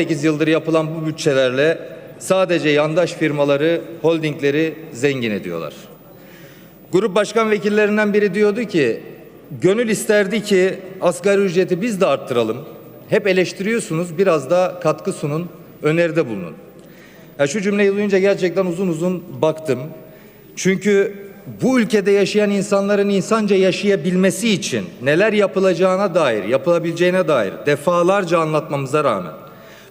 8 yıldır yapılan bu bütçelerle sadece yandaş firmaları, holdingleri zengin ediyorlar. Grup başkan vekillerinden biri diyordu ki, gönül isterdi ki asgari ücreti biz de arttıralım. Hep eleştiriyorsunuz, biraz da katkı sunun, öneride bulunun. Ya şu cümleyi duyunca gerçekten uzun uzun baktım. Çünkü bu ülkede yaşayan insanların insanca yaşayabilmesi için neler yapılacağına dair, yapılabileceğine dair defalarca anlatmamıza rağmen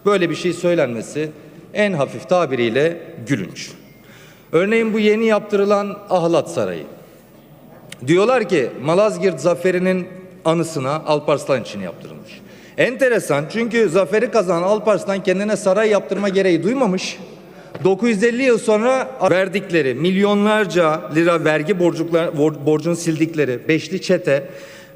böyle bir şey söylenmesi en hafif tabiriyle gülünç. Örneğin bu yeni yaptırılan Ahlat Sarayı. Diyorlar ki Malazgirt Zaferi'nin anısına Alparslan için yaptırılmış. Enteresan çünkü zaferi kazanan Alparslan kendine saray yaptırma gereği duymamış. 950 yıl sonra verdikleri milyonlarca lira vergi borcuklar, bor- borcunu sildikleri beşli çete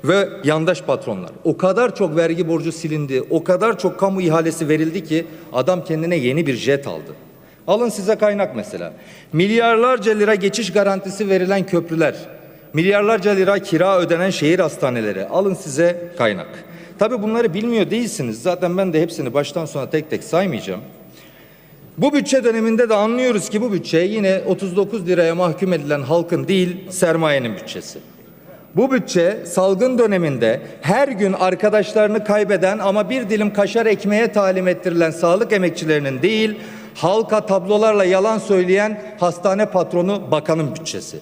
ve yandaş patronlar. O kadar çok vergi borcu silindi, o kadar çok kamu ihalesi verildi ki adam kendine yeni bir jet aldı. Alın size kaynak mesela. Milyarlarca lira geçiş garantisi verilen köprüler, milyarlarca lira kira ödenen şehir hastaneleri. Alın size kaynak. Tabi bunları bilmiyor değilsiniz. Zaten ben de hepsini baştan sona tek tek saymayacağım. Bu bütçe döneminde de anlıyoruz ki bu bütçe yine 39 liraya mahkum edilen halkın değil sermayenin bütçesi. Bu bütçe salgın döneminde her gün arkadaşlarını kaybeden ama bir dilim kaşar ekmeğe talim ettirilen sağlık emekçilerinin değil, halka tablolarla yalan söyleyen hastane patronu bakanın bütçesi.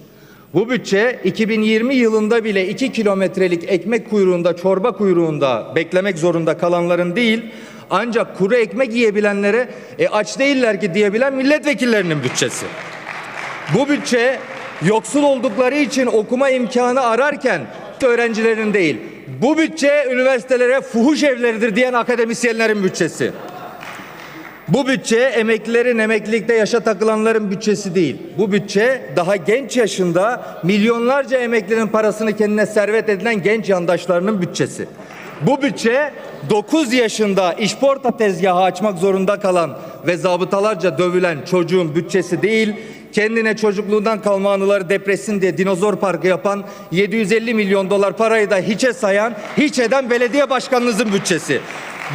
Bu bütçe 2020 yılında bile 2 kilometrelik ekmek kuyruğunda, çorba kuyruğunda beklemek zorunda kalanların değil, ancak kuru ekmek yiyebilenlere e, aç değiller ki diyebilen milletvekillerinin bütçesi. Bu bütçe yoksul oldukları için okuma imkanı ararken öğrencilerin değil. Bu bütçe üniversitelere fuhuş evleridir diyen akademisyenlerin bütçesi. Bu bütçe emeklilerin emeklilikte yaşa takılanların bütçesi değil. Bu bütçe daha genç yaşında milyonlarca emeklinin parasını kendine servet edilen genç yandaşlarının bütçesi. Bu bütçe 9 yaşında işporta tezgahı açmak zorunda kalan ve zabıtalarca dövülen çocuğun bütçesi değil, kendine çocukluğundan kalma anıları depresin diye dinozor parkı yapan 750 milyon dolar parayı da hiçe sayan, hiç eden belediye başkanınızın bütçesi.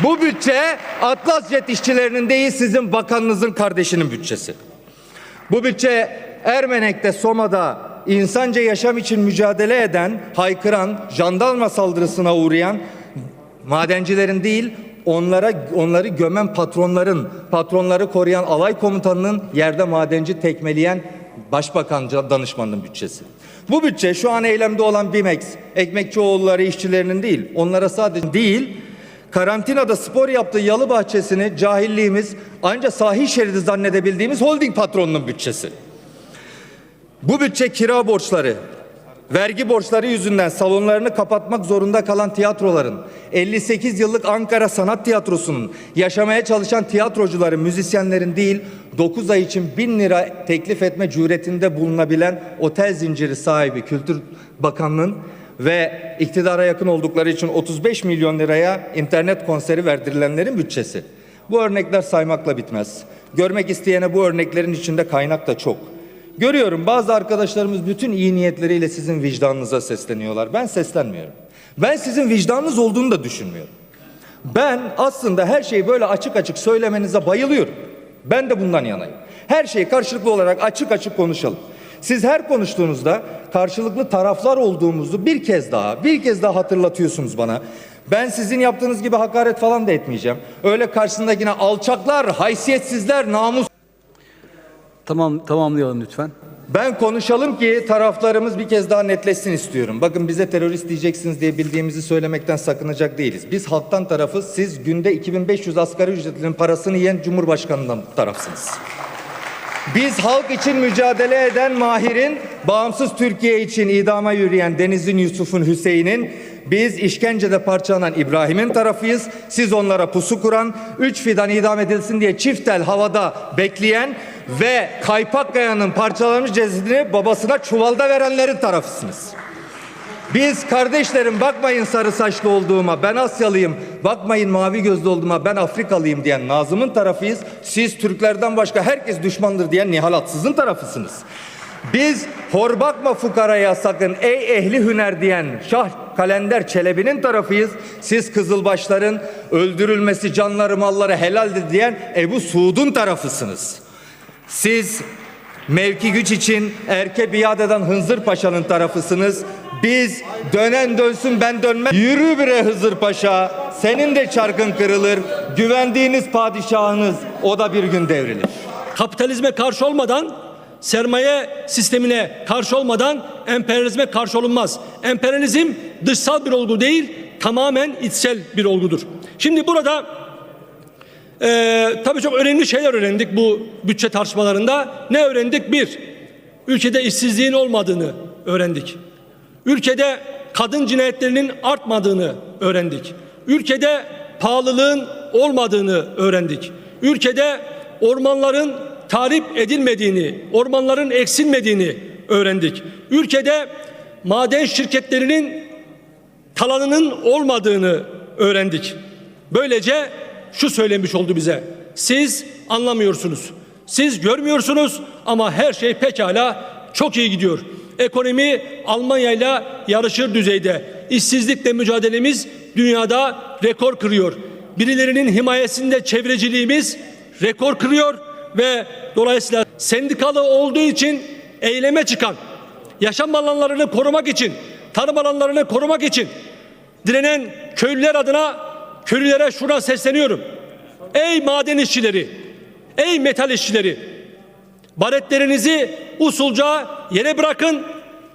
Bu bütçe Atlas Jet işçilerinin değil sizin bakanınızın kardeşinin bütçesi. Bu bütçe Ermenek'te Soma'da insanca yaşam için mücadele eden, haykıran, jandarma saldırısına uğrayan madencilerin değil onlara onları gömen patronların, patronları koruyan alay komutanının yerde madenci tekmeleyen Başbakan danışmanının bütçesi. Bu bütçe şu an eylemde olan BİMEX, Ekmekçioğulları işçilerinin değil, onlara sadece değil, karantinada spor yaptığı yalı bahçesini cahilliğimiz ancak sahil şeridi zannedebildiğimiz holding patronunun bütçesi. Bu bütçe kira borçları, vergi borçları yüzünden salonlarını kapatmak zorunda kalan tiyatroların, 58 yıllık Ankara Sanat Tiyatrosu'nun, yaşamaya çalışan tiyatrocuların, müzisyenlerin değil, 9 ay için 1000 lira teklif etme cüretinde bulunabilen otel zinciri sahibi Kültür Bakanlığı'nın ve iktidara yakın oldukları için 35 milyon liraya internet konseri verdirilenlerin bütçesi. Bu örnekler saymakla bitmez. Görmek isteyene bu örneklerin içinde kaynak da çok. Görüyorum bazı arkadaşlarımız bütün iyi niyetleriyle sizin vicdanınıza sesleniyorlar. Ben seslenmiyorum. Ben sizin vicdanınız olduğunu da düşünmüyorum. Ben aslında her şeyi böyle açık açık söylemenize bayılıyorum. Ben de bundan yanayım. Her şeyi karşılıklı olarak açık açık konuşalım. Siz her konuştuğunuzda karşılıklı taraflar olduğumuzu bir kez daha, bir kez daha hatırlatıyorsunuz bana. Ben sizin yaptığınız gibi hakaret falan da etmeyeceğim. Öyle karşısındakine alçaklar, haysiyetsizler, namus Tamam tamamlayalım lütfen. Ben konuşalım ki taraflarımız bir kez daha netleşsin istiyorum. Bakın bize terörist diyeceksiniz diye bildiğimizi söylemekten sakınacak değiliz. Biz halktan tarafız, siz günde 2500 asgari ücretlinin parasını yiyen Cumhurbaşkanı'ndan tarafsınız. Biz halk için mücadele eden Mahir'in, bağımsız Türkiye için idama yürüyen Deniz'in, Yusuf'un, Hüseyin'in, biz işkencede parçalanan İbrahim'in tarafıyız. Siz onlara pusu kuran, üç fidan idam edilsin diye çift tel havada bekleyen ve Kaypakkaya'nın parçalanmış cesedini babasına çuvalda verenlerin tarafısınız. Biz kardeşlerim bakmayın sarı saçlı olduğuma ben Asyalıyım, bakmayın mavi gözlü olduğuma ben Afrikalıyım diyen Nazım'ın tarafıyız. Siz Türklerden başka herkes düşmandır diyen Nihal Atsız'ın tarafısınız. Biz hor bakma fukaraya sakın ey ehli hüner diyen Şah Kalender Çelebi'nin tarafıyız. Siz Kızılbaşların öldürülmesi canları malları helaldir diyen Ebu Suud'un tarafısınız. Siz mevki güç için erke biat eden Hınzır Paşa'nın tarafısınız. Biz dönen dönsün ben dönmem. Yürü bre Hızır Paşa. Senin de çarkın kırılır. Güvendiğiniz padişahınız o da bir gün devrilir. kapitalizme karşı olmadan, sermaye sistemine karşı olmadan emperyalizme karşı olunmaz. Emperyalizm dışsal bir olgu değil, tamamen içsel bir olgudur. Şimdi burada eee tabii çok önemli şeyler öğrendik bu bütçe tartışmalarında. Ne öğrendik? Bir, ülkede işsizliğin olmadığını öğrendik. Ülkede kadın cinayetlerinin artmadığını öğrendik. Ülkede pahalılığın olmadığını öğrendik. Ülkede ormanların tahrip edilmediğini, ormanların eksilmediğini öğrendik. Ülkede maden şirketlerinin talanının olmadığını öğrendik. Böylece şu söylemiş oldu bize. Siz anlamıyorsunuz. Siz görmüyorsunuz ama her şey pekala çok iyi gidiyor. Ekonomi Almanya ile yarışır düzeyde. İşsizlikle mücadelemiz dünyada rekor kırıyor. Birilerinin himayesinde çevreciliğimiz rekor kırıyor ve dolayısıyla sendikalı olduğu için eyleme çıkan, yaşam alanlarını korumak için, tarım alanlarını korumak için direnen köylüler adına köylülere şuradan sesleniyorum. Ey maden işçileri, ey metal işçileri, baretlerinizi usulca yere bırakın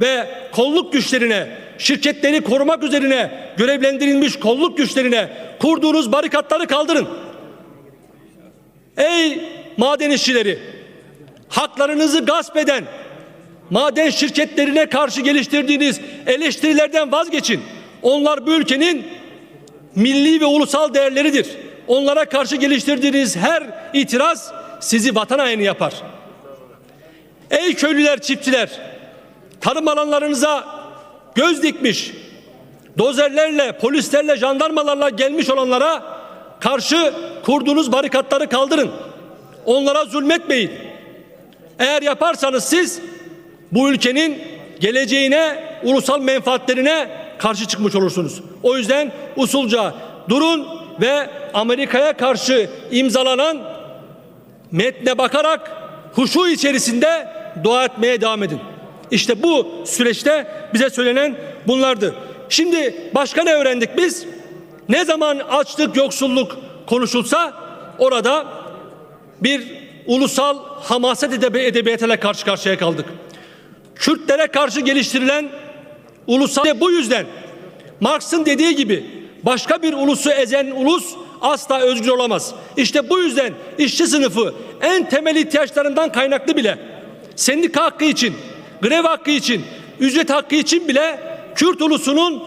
ve kolluk güçlerine, şirketleri korumak üzerine görevlendirilmiş kolluk güçlerine kurduğunuz barikatları kaldırın. Ey maden işçileri, haklarınızı gasp eden maden şirketlerine karşı geliştirdiğiniz eleştirilerden vazgeçin. Onlar bu ülkenin milli ve ulusal değerleridir. Onlara karşı geliştirdiğiniz her itiraz sizi vatan haini yapar. Ey köylüler, çiftçiler, tarım alanlarınıza göz dikmiş, dozerlerle, polislerle, jandarmalarla gelmiş olanlara karşı kurduğunuz barikatları kaldırın. Onlara zulmetmeyin. Eğer yaparsanız siz bu ülkenin geleceğine, ulusal menfaatlerine karşı çıkmış olursunuz. O yüzden usulca durun ve Amerika'ya karşı imzalanan metne bakarak huşu içerisinde dua etmeye devam edin. İşte bu süreçte bize söylenen bunlardı. Şimdi başka ne öğrendik biz? Ne zaman açlık, yoksulluk konuşulsa orada bir ulusal hamaset edebi- edebiyatıyla karşı karşıya kaldık. Kürtlere karşı geliştirilen ulusal bu yüzden Marx'ın dediği gibi başka bir ulusu ezen ulus asla özgür olamaz. İşte bu yüzden işçi sınıfı en temel ihtiyaçlarından kaynaklı bile sendika hakkı için, grev hakkı için, ücret hakkı için bile Kürt ulusunun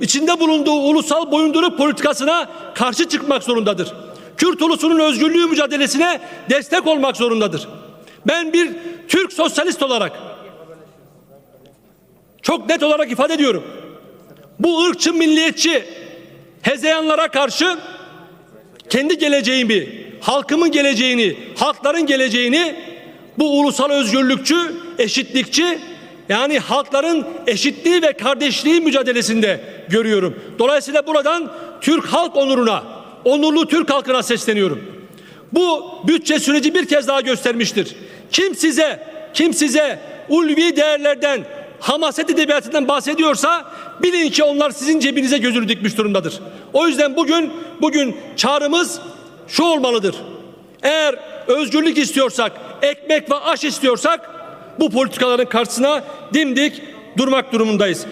içinde bulunduğu ulusal boyunduruk politikasına karşı çıkmak zorundadır. Kürt ulusunun özgürlüğü mücadelesine destek olmak zorundadır. Ben bir Türk sosyalist olarak çok net olarak ifade ediyorum. Bu ırkçı milliyetçi hezeyanlara karşı kendi geleceğimi, halkımın geleceğini, halkların geleceğini bu ulusal özgürlükçü, eşitlikçi yani halkların eşitliği ve kardeşliği mücadelesinde görüyorum. Dolayısıyla buradan Türk halk onuruna, onurlu Türk halkına sesleniyorum. Bu bütçe süreci bir kez daha göstermiştir. Kim size, kim size ulvi değerlerden, hamaset edebiyatından bahsediyorsa bilin ki onlar sizin cebinize gözünü dikmiş durumdadır. O yüzden bugün bugün çağrımız şu olmalıdır. Eğer özgürlük istiyorsak, ekmek ve aş istiyorsak bu politikaların karşısına dimdik durmak durumundayız.